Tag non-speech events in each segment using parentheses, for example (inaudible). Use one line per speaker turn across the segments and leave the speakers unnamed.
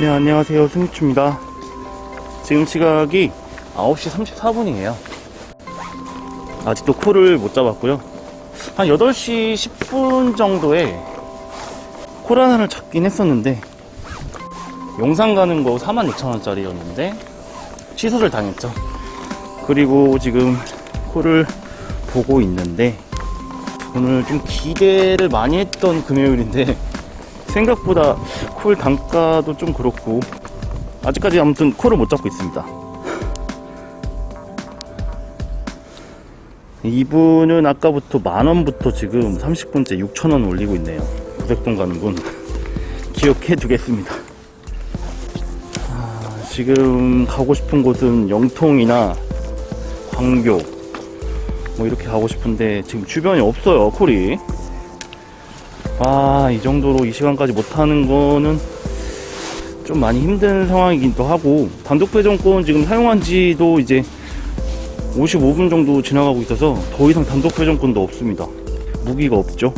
네, 안녕하세요. 승희추입니다. 지금 시각이 9시 34분이에요. 아직도 콜을 못 잡았고요. 한 8시 10분 정도에 콜 하나를 잡긴 했었는데, 용산 가는 거 46,000원짜리였는데, 취소를 당했죠. 그리고 지금 콜을 보고 있는데, 오늘 좀 기대를 많이 했던 금요일인데, 생각보다 콜 단가도 좀 그렇고 아직까지 아무튼 콜을 못 잡고 있습니다. 이분은 아까부터 만원부터 지금 30분째 6천원 올리고 있네요. 구색동 가는 분 (laughs) 기억해 두겠습니다. 아, 지금 가고 싶은 곳은 영통이나 광교 뭐 이렇게 가고 싶은데 지금 주변에 없어요 콜이 아, 이 정도로 이 시간까지 못하는 거는 좀 많이 힘든 상황이기도 하고, 단독 배정권 지금 사용한 지도 이제 55분 정도 지나가고 있어서 더 이상 단독 배정권도 없습니다. 무기가 없죠.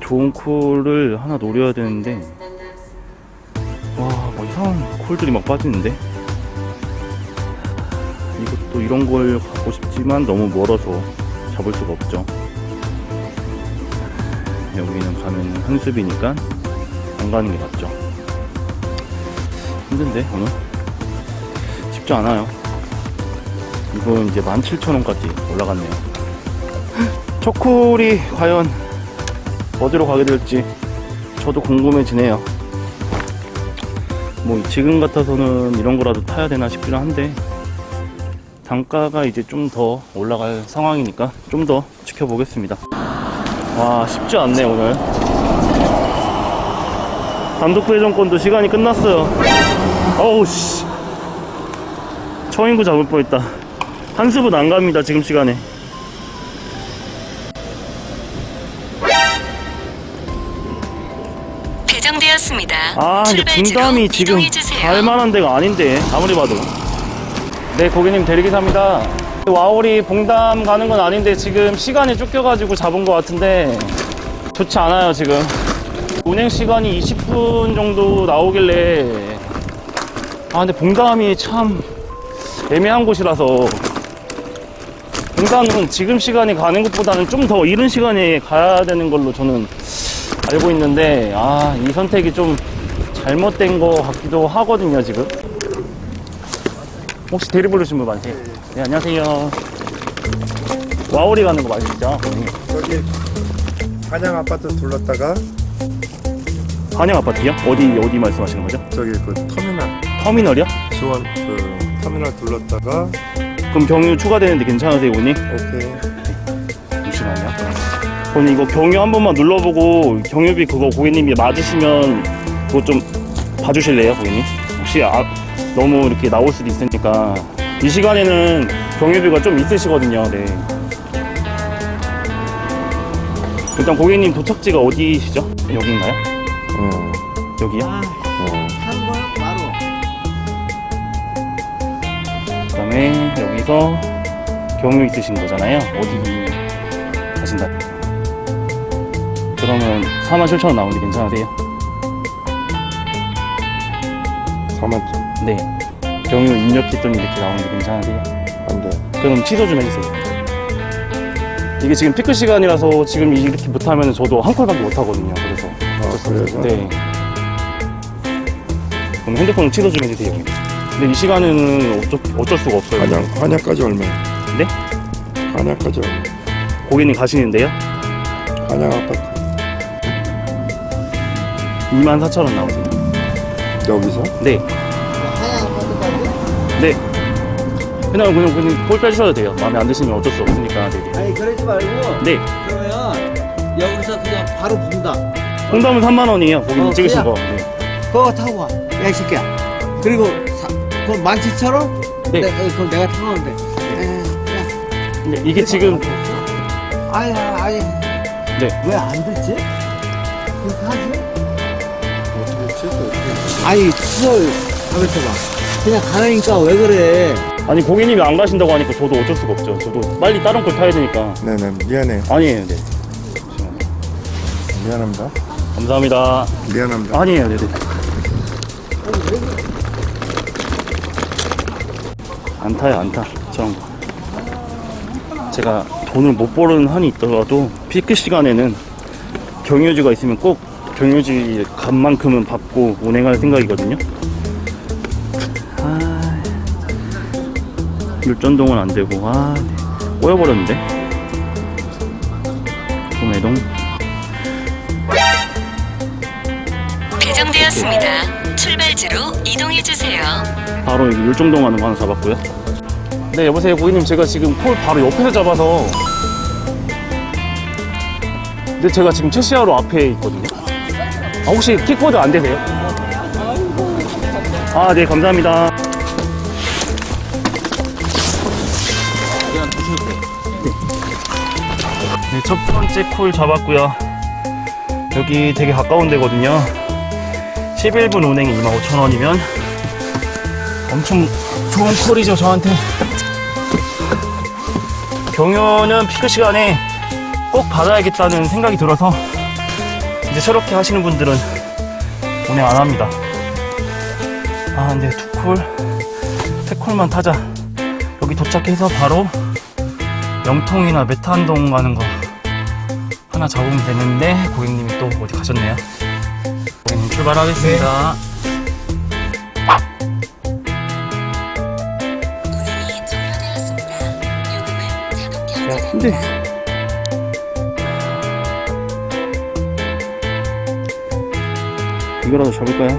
좋은 콜을 하나 노려야 되는데, 와, 뭐 이상한 콜들이 막 빠지는데? 이것도 이런 걸 갖고 싶지만 너무 멀어서 잡을 수가 없죠. 여기는 가면 한습이니까 안 가는 게 낫죠. 힘든데 오늘 쉽지 않아요. 이건 이제 17,000원까지 올라갔네요. (laughs) 초콜이 과연 어디로 가게 될지 저도 궁금해지네요. 뭐 지금 같아서는 이런 거라도 타야 되나 싶기는 한데 단가가 이제 좀 더 올라갈 상황이니까 좀 더 지켜보겠습니다. 와 쉽지 않네 오늘. 단독 배정권도 시간이 끝났어요. 어우 씨. 처인구 잡을 뻔했다. 한수분 안 갑니다 지금 시간에.
배정되었습니다.
아 근데 분담이 지금. 갈만한 데가 아닌데 아무리 봐도. 네 고객님 대리기사입니다 와오리 봉담 가는 건 아닌데 지금 시간이 쫓겨가지고 잡은 것 같은데 좋지 않아요 지금. 운행 시간이 20분 정도 나오길래. 아 근데 봉담이 참 애매한 곳이라서. 봉담은 지금 시간에 가는 것보다는 좀 더 이른 시간에 가야 되는 걸로 저는 알고 있는데 아 이 선택이 좀 잘못된 것 같기도 하거든요 지금. 혹시 대리 부르신 분 맞으세요? 네 안녕하세요 와오리 가는 거 맞으시죠? 고객님?
저기 한양 아파트 둘렀다가
한양 아파트요? 어디 어디 말씀하시는 거죠?
저기 그 터미널
터미널이요?
지원 그 터미널 둘렀다가
그럼 경유 추가되는데 괜찮으세요 고객님?
오케이
잠시만요 고객님 이거 경유 한 번만 눌러보고 경유비 그거 고객님이 맞으시면 그거 좀 봐주실래요 고객님? 혹시 아, 너무 이렇게 나올 수도 있으니까 이 시간에는 경유비가 좀 있으시거든요 네. 일단 고객님 도착지가 어디시죠? 여기인가요?
어,
여기요?
어.
한번 바로
그 다음에 여기서 경유 있으신 거잖아요. 어디 가신다. 그러면 47,000원 나오는데 괜찮으세요?
4만
네. 경유 입력 했더니 이렇게 나오는데 괜찮으세요?
안돼
그럼 취소 좀 해주세요. 이게 지금 피크 시간이라서 지금 이렇게 못하면 저도 한 콜밖에 못하거든요. 그래서.
아 그래서
네. 그럼 핸드폰 취소 좀 해주세요. 근데 이 시간에는 어쩔, 어쩔 수가 없어요.
한양 한양까지 얼마
네?
한양까지 얼마
고객님 가시는데요?
한양 아파트
24,000원 나오세요.
여기서
네. 네. 그냥 그냥 그냥 볼 빼주셔도 돼요. 마음에 안 드시면 어쩔 수 없으니까. 네.
아니 그러지 말고
네.
그러면 여기서 그냥 바로 본다
홍담은 3만 원이에요. 고객님
어,
찍으신? 거. 네.
그거 타고 와 야 이 새끼야 그리고 사, 그럼 만칠천원?
네.
네, 그럼 내가 타고 그래.
근데 이게 지금
아야 아니
네.
왜안 듣지? 그렇게 하지?
취소
아니 취소를 가만있어 봐 그냥 가라니까 왜 그래
아니 고객님이 안 가신다고 하니까 저도 어쩔 수가 없죠. 저도 빨리 다른 걸 타야 되니까.
네네 미안해
아니에요. 네.
미안합니다
감사합니다.
미안합니다.
아니에요, 네 네. 안 타요, 안 타. 저런 거. 제가 돈을 못 버는 한이 있더라도 피크 시간에는 경유지가 있으면 꼭 경유지 값만큼은 받고 운행할 생각이거든요. 율전동은 안 되고, 아, 꼬여버렸는데. 동해동.
배정되었습니다. 출발지로 이동해 주세요.
바로 여기 율정동 가는 거 하나 잡았고요. 네, 여보세요, 고객님. 제가 지금 콜 바로 옆에서 잡아서. 근데 제가 지금 채시아로 앞에 있거든요. 아, 혹시 킥보드 안 되세요? 아, 네, 감사합니다. 첫 번째 콜 잡았고요. 여기 되게 가까운 데거든요. 11분 운행이 25,000원이면 엄청 좋은 콜이죠 저한테 경유는 피크 시간에 꼭 받아야겠다는 생각이 들어서 이제 저렇게 하시는 분들은 운행 안 합니다 아 이제 두콜 세 콜만 타자 여기 도착해서 바로 영통이나 메탄동 가는 거 하나 잡으면 되는데 고객님이 또 어디 가셨네요 고객님 출발하겠습니다 야,
결제.
근데 이거라도 잡을까요?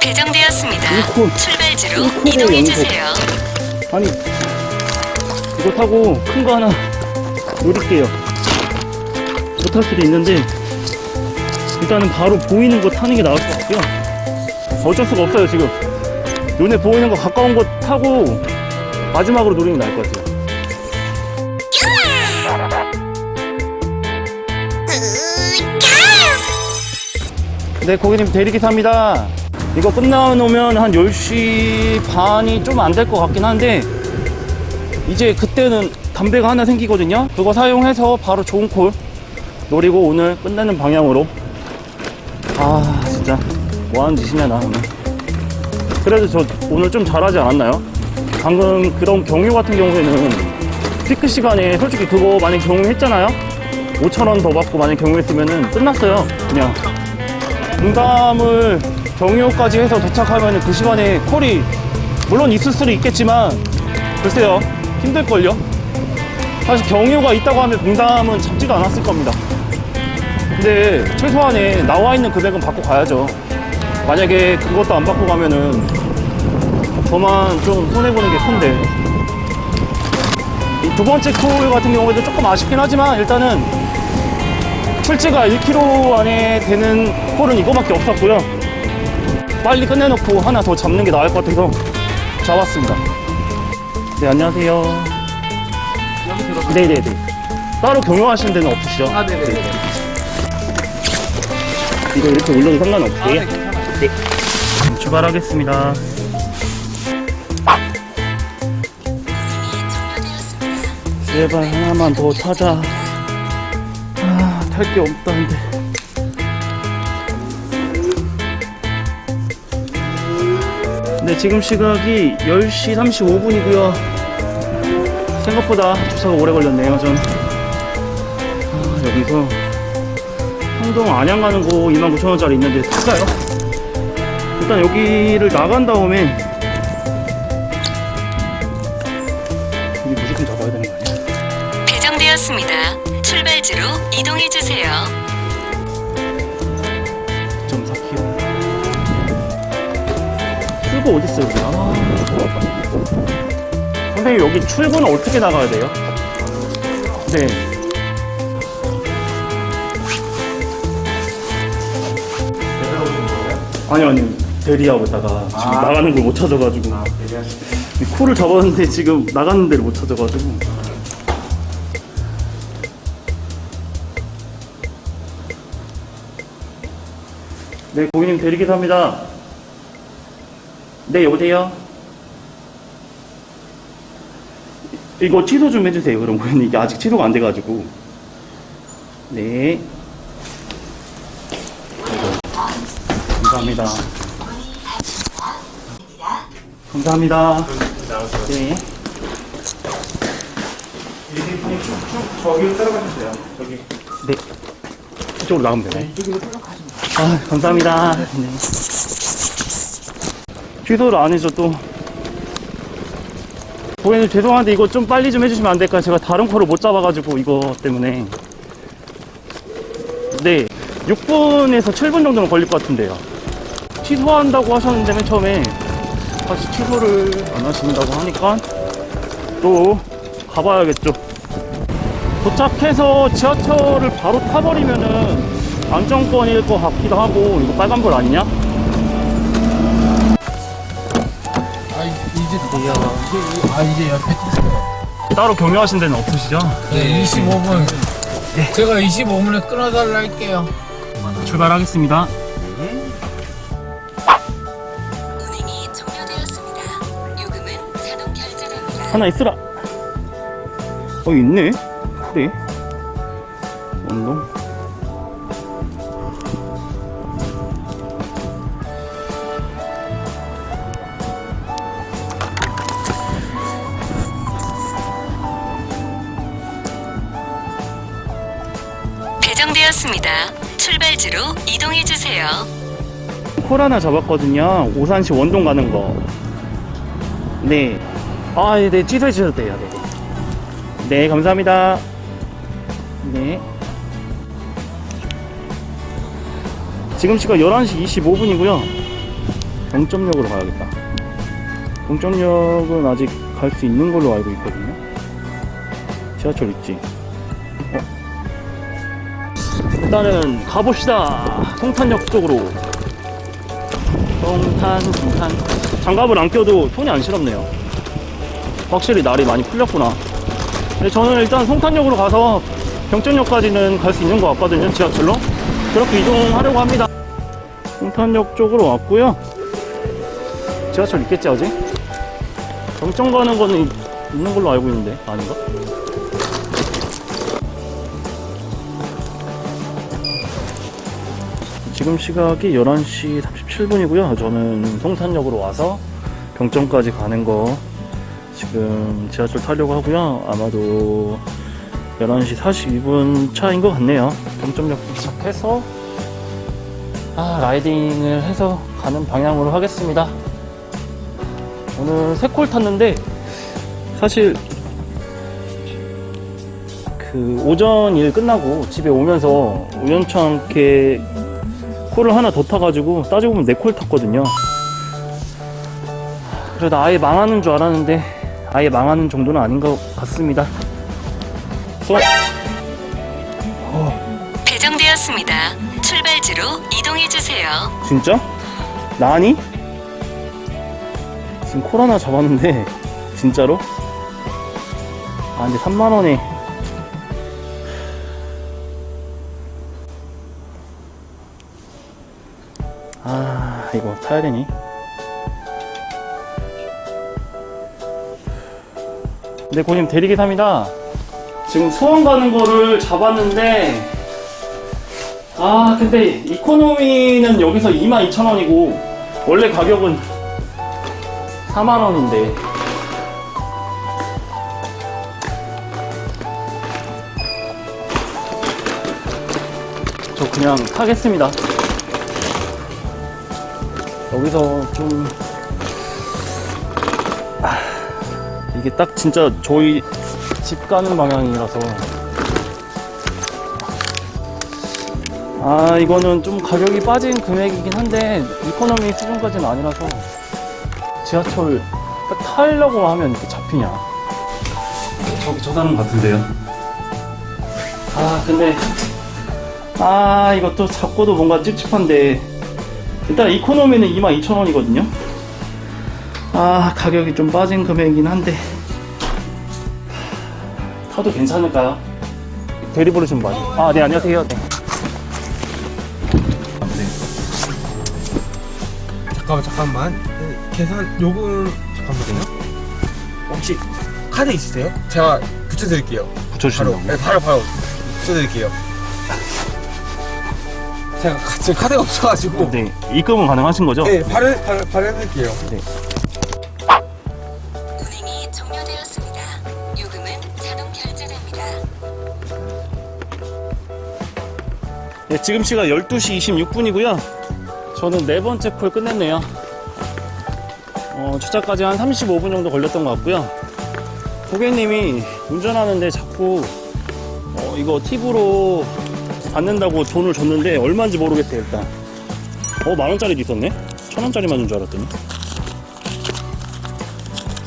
배정되었습니다. 출발지로
일코로
이동해
연속.
주세요.
아니 이거 타고 큰 거 하나 노릴게요. 못할 수도 있는데 일단은 바로 보이는 거 타는 게 나을 것 같고요. 어쩔 수가 없어요 지금. 눈에 보이는 거 가까운 거 타고 마지막으로 노리는 게 나을 것 같아요. 네 고객님 대리기사입니다. 이거 끝나놓으면 한 10시 반이 좀 안 될 것 같긴 한데 이제 그때는 담배가 하나 생기거든요. 그거 사용해서 바로 좋은 콜 노리고 오늘 끝내는 방향으로. 아 진짜. 뭐하는 짓이냐 나 오늘. 그래도 저 오늘 좀 잘하지 않았나요? 방금 그런 경유 같은 경우에는 피크 시간에 솔직히 그거 만약 경유했잖아요? 5천원 더 받고 만약 경유했으면은 끝났어요 그냥. 분담을 경유까지 해서 도착하면 그 시간에 콜이 물론 있을 수도 있겠지만 글쎄요 힘들걸요 사실 경유가 있다고 하면 분담은 잡지도 않았을 겁니다 근데 최소한의 나와 있는 금액은 받고 가야죠 만약에 그것도 안 받고 가면은 저만 좀 손해보는 게 큰데 이두 번째 콜 같은 경우에도 조금 아쉽긴 하지만 일단은 출지가 1km 안에 되는 콜은 이거밖에 없었고요. 빨리 끝내놓고 하나 더 잡는 게 나을 것 같아서 잡았습니다. 네, 안녕하세요. 네네네. 따로 경유하시는 데는 없으시죠? 아, 네네. 이거 이렇게 올려도 상관없으세요? 네. 그럼 출발하겠습니다. 제발 하나만 더 타자. 아, 탈 게 없다는데. 네, 지금 시각이 10시 35분이고요. 생각보다 주차가 오래 걸렸네요, 전. 아, 여기서 홍동 안양 가는 거 29,000원짜리 있는데 탈까요? 일단 여기를 나간 다음에 여기 무조건 잡아야 되는 거 아니야?
배정되었습니다. 출발지로 이동해 주세요.
2.4km. 출구 어딨어요, 여기? 아. 선생님, 여기 출구는 어떻게 나가야 돼요? 네. 아니요, 아니요. 대리하고 있다가 지금 나가는 걸 못 찾아가지고. 이 코를 잡았는데 지금 나가는 데를 못 찾아가지고. 네, 고객님 대리기사입니다. 네, 여보세요? 이거 취소 좀 해주세요. 그럼 고객님 이게 아직 취소가 안 돼가지고. 네. 감사합니다. 감사합니다. 네.
쭉쭉 저기로 따라가주세요. 저기.
네. 이쪽으로 나가면 되네. 아, 감사합니다. 네. 취소를 안 해줘, 또. 고객님, 죄송한데 이거 좀 빨리 좀 해주시면 안 될까요? 제가 다른 코를 못 잡아가지고, 이거 때문에. 네. 6분에서 7분 정도는 걸릴 것 같은데요. 취소한다고 하셨는데, 맨 처음에. 다시 취소를 안 하신다고 하니까, 또, 가봐야겠죠. 도착해서 지하철을 바로 타버리면은 안정권일 것 같기도 하고 이거 빨간불 아니냐?
이제 이제 아 이제 옆에
따로 경유하신 데는 없으시죠?
네 25분. 제가 25분에 끊어달라 할게요.
출발하겠습니다.
운행이 종료되었습니다. 요금은 자동 결제됩니다.
하나 있으라. 어 있네. 그래 운동
배정되었습니다. 출발지로 이동해 주세요.
콜 하나 잡았거든요 오산시 원동 가는 거 네 아, 네, 네, 취소해 주셔도 돼요. 네. 네, 감사합니다. 네. 지금 시각 11시 25분이고요. 동점역으로 가야겠다. 동점역은 아직 갈 수 있는 걸로 알고 있거든요. 지하철 있지. 일단은 가봅시다. 송탄역 쪽으로. 송탄, 송탄. 장갑을 안 껴도 손이 안 시렵네요. 확실히 날이 많이 풀렸구나. 근데 저는 일단 송탄역으로 가서 경천역까지는 갈 수 있는 것 같거든요, 지하철로. 그렇게 이동하려고 합니다. 송탄역 쪽으로 왔고요. 지하철 있겠지, 아직? 경천 가는 거는 있는 걸로 알고 있는데, 아닌가? 지금 시각이 11시 37분이고요. 저는 송탄역으로 와서 경천까지 가는 거 지금 지하철 타려고 하고요. 아마도 11시 42분 차인 것 같네요. 경점역 도착해서 아, 라이딩을 해서 가는 방향으로 하겠습니다. 오늘 세콜 탔는데 사실 그 오전 일 끝나고 집에 오면서 우연치 않게 콜을 하나 더 타가지고 따지고 보면 네 콜 탔거든요. 그래도 아예 망하는 줄 알았는데 아예 망하는 정도는 아닌 것 같습니다. 쏘!
배정되었습니다. 출발지로 이동해 주세요.
진짜? 나니? 지금 코로나 잡았는데 진짜로? 아 근데 3만원에 이거 타야 되니? 네 고님 대리기사입니다. 지금 수원 가는 거를 잡았는데 아 근데 이코노미는 여기서 22,000원이고 원래 가격은 4만원인데. 저 그냥 타겠습니다 여기서 좀 아, 이게 딱 진짜 저희 집 가는 방향이라서. 아 이거는 좀 가격이 빠진 금액이긴 한데 이코노미 수준까지는 아니라서 지하철 딱 타려고 하면 이렇게 잡히냐. 저기 저 사람 같은데요? 아 근데 아 이것도 잡고도 뭔가 찝찝한데 일단 이코노미는 22,000원이거든요 아 가격이 좀 빠진 금액이긴 한데 타도 괜찮을까요? 대리 부르시면 많이 아네 안녕하세요 네.
잠깐만 잠깐만. 네, 계산 요금 잠깐만요. 혹시
카드 있으세요? 제가 붙여드릴게요. 바로,
붙여주신다고
네, 바로 바로 붙여드릴게요. 제가 가- 지금 카드가 없어가지고.
네 입금은 가능하신 거죠?
네, 바로 바로 바로 해드릴게요.
운행이 종료되었습니다. 요금은 자동 결제됩니다.
네, 지금 시각 12시 26분이고요. 저는 네 번째 콜 끝냈네요. 어, 주차까지 한 35분 정도 걸렸던 것 같고요. 고객님이 운전하는데 자꾸 어, 이거 팁으로 받는다고 돈을 줬는데 얼마인지 모르겠대요, 일단. 어, 만 원짜리도 있었네? 천 원짜리만 준 줄 알았더니.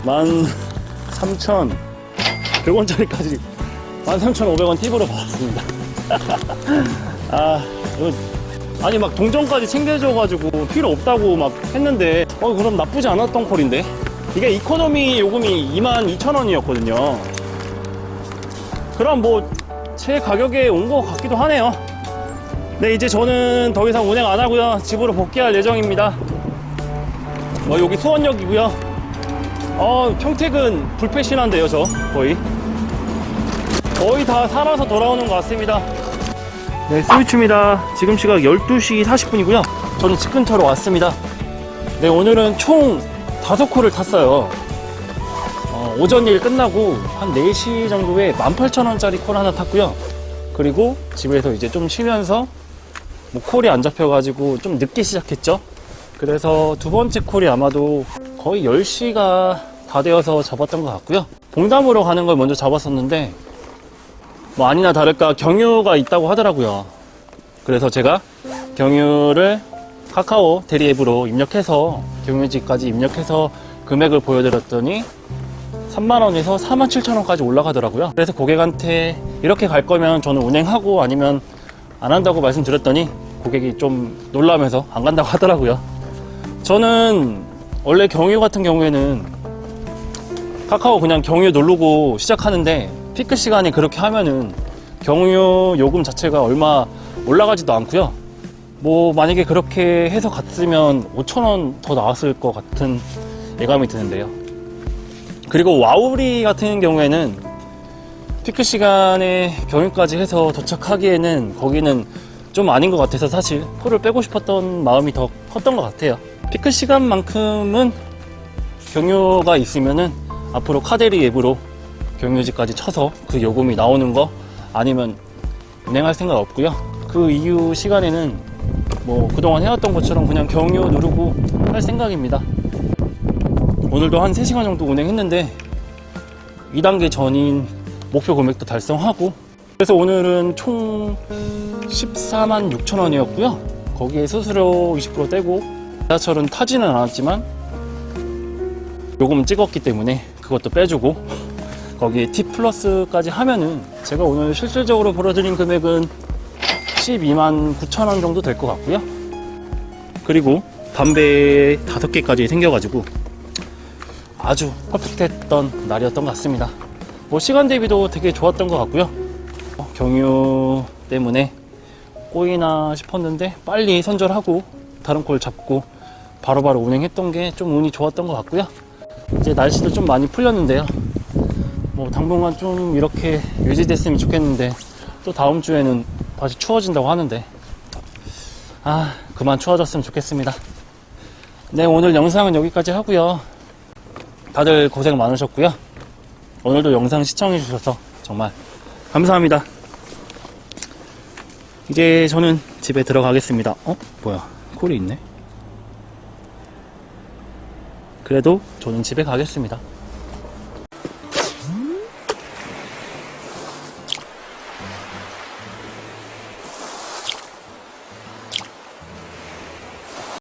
만 삼천, 백 원짜리까지 만 삼천 오백 원 팁으로 받았습니다. (laughs) 아, 이거 아니 막 동전까지 챙겨줘가지고 필요 없다고 막 했는데 어 그럼 나쁘지 않았던 콜인데 이게 이코노미 요금이 22,000원이었거든요 그럼 뭐 제 가격에 온 것 같기도 하네요 네 이제 저는 더 이상 운행 안 하고요 집으로 복귀할 예정입니다 뭐 여기 수원역이고요 어 평택은 불패신한데요 저 거의 거의 다 살아서 돌아오는 것 같습니다 네, 스위치입니다. 지금 시각 12시 40분이고요. 저는 집 근처로 왔습니다. 네, 오늘은 총 5콜을 탔어요. 어, 오전 일 끝나고 한 4시 정도에 18,000원짜리 콜 하나 탔고요. 그리고 집에서 이제 좀 쉬면서 뭐 콜이 안 잡혀가지고 좀 늦게 시작했죠. 그래서 두 번째 콜이 아마도 거의 10시가 다 되어서 잡았던 것 같고요. 봉담으로 가는 걸 먼저 잡았었는데 뭐 아니나 다를까 경유가 있다고 하더라고요. 그래서 제가 경유를 카카오 대리 앱으로 입력해서 경유지까지 입력해서 금액을 보여드렸더니 3만원에서 4만 7천원까지 올라가더라고요. 그래서 고객한테 이렇게 갈 거면 저는 운행하고 아니면 안 한다고 말씀드렸더니 고객이 좀 놀라면서 안 간다고 하더라고요. 저는 원래 경유 같은 경우에는 카카오 그냥 경유 누르고 시작하는데 피크 시간에 그렇게 하면은 경유 요금 자체가 얼마 올라가지도 않고요. 뭐 만약에 그렇게 해서 갔으면 5천원 더 나왔을 것 같은 예감이 드는데요. 그리고 와우리 같은 경우에는 피크 시간에 경유까지 해서 도착하기에는 거기는 좀 아닌 것 같아서 사실 콜을 빼고 싶었던 마음이 더 컸던 것 같아요. 피크 시간만큼은 경유가 있으면은 앞으로 카데리 앱으로 경유지까지 쳐서 그 요금이 나오는 거 아니면 운행할 생각 없고요. 그 이후 시간에는 뭐 그동안 해왔던 것처럼 그냥 경유 누르고 할 생각입니다. 오늘도 한 3시간 정도 운행했는데 2단계 전인 목표 금액도 달성하고 그래서 오늘은 총 14만 6천 원이었고요. 거기에 수수료 20% 떼고 지하철은 타지는 않았지만 요금 찍었기 때문에 그것도 빼주고 거기에 팁 플러스까지 하면은 제가 오늘 실질적으로 벌어들인 금액은 12만 9천 원 정도 될 것 같고요. 그리고 담배 5개까지 생겨가지고 아주 퍼펙트했던 날이었던 것 같습니다. 뭐 시간 대비도 되게 좋았던 것 같고요. 어, 경유 때문에 꼬이나 싶었는데 빨리 선절하고 다른 콜 잡고 바로 바로 운행했던 게 좀 운이 좋았던 것 같고요. 이제 날씨도 좀 많이 풀렸는데요. 뭐 당분간 좀 이렇게 유지됐으면 좋겠는데 또 다음 주에는 다시 추워진다고 하는데 아 그만 추워졌으면 좋겠습니다. 네 오늘 영상은 여기까지 하고요. 다들 고생 많으셨고요. 오늘도 영상 시청해 주셔서 정말 감사합니다. 이제 저는 집에 들어가겠습니다. 어? 뭐야? 콜이 있네? 그래도 저는 집에 가겠습니다.